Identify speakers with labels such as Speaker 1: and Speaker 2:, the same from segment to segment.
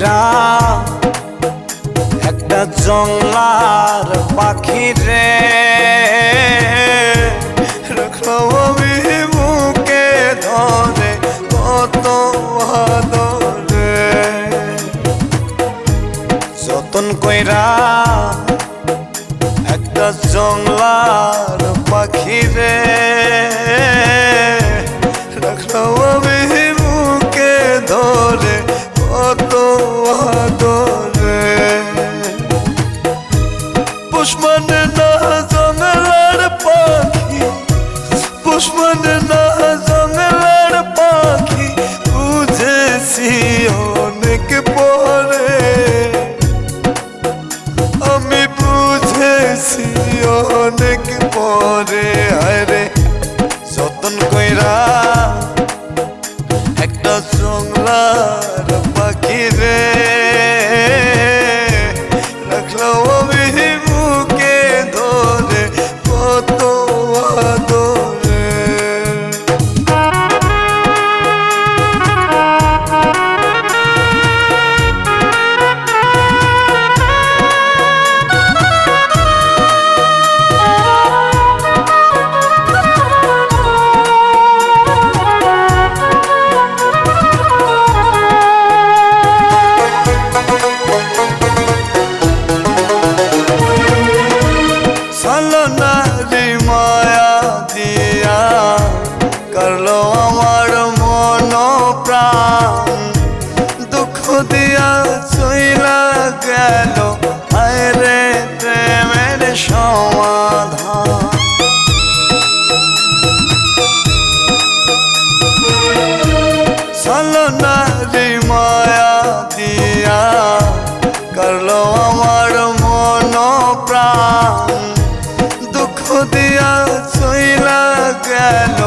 Speaker 1: কইরা একটা জংলার পাখি রে। যতন কইরা একটা জংলার আদরে পুষ্পন না জংলার পাখি। পুষ্পন না জংলার পাখি। বুঝেছি অনেক পরে। আমি বুঝেছি অনেক পরে। সালনারি মায়া দিয়া করল আমার মন প্রাণ দুঃখ দিয়া চইলা গেল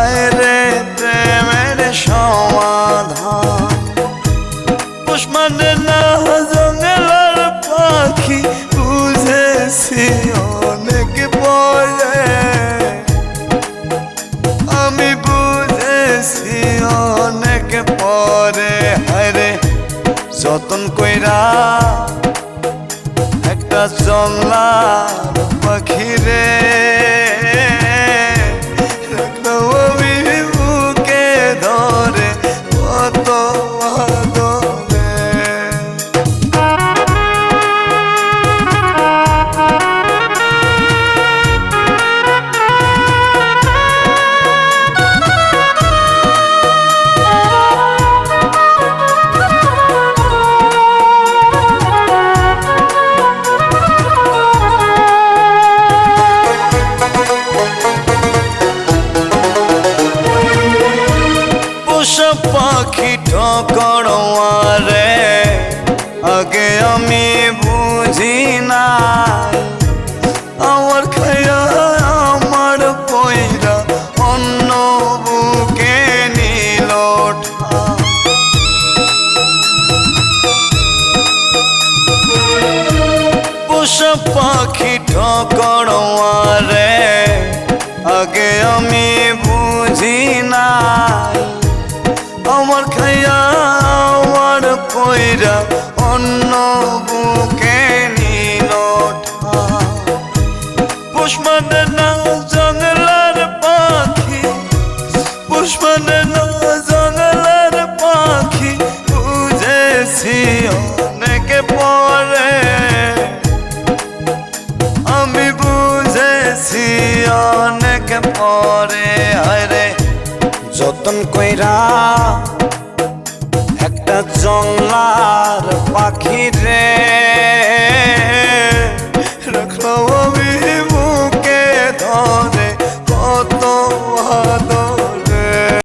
Speaker 1: আরে প্রেমের সমাধান। পুষ্মান না জঙ্গলার পাখি বুঝেছি অনেক পরে। আমি বুঝেছি অনেক পরে হরে যতন কইরা একটা জল্লা পাখি পোষা পাখি ঠকড়ওয়ারে আগে আমি বুঝি না আমার খায়া আমার পয়রা অন্য বুকে নিল। পোষা পাখি ঠকড়ওয়ারে আগে আমি বুঝি নাই কইরা অন্য বুকে নিল পুষ্পন না জঙ্গলার পাখি, পুষ্পন না জঙ্গলার পাখি, বুঝেছি অনেক পরে। আমি বুঝেছি অনেক পরে আরে যতন কইরা একটা জংলার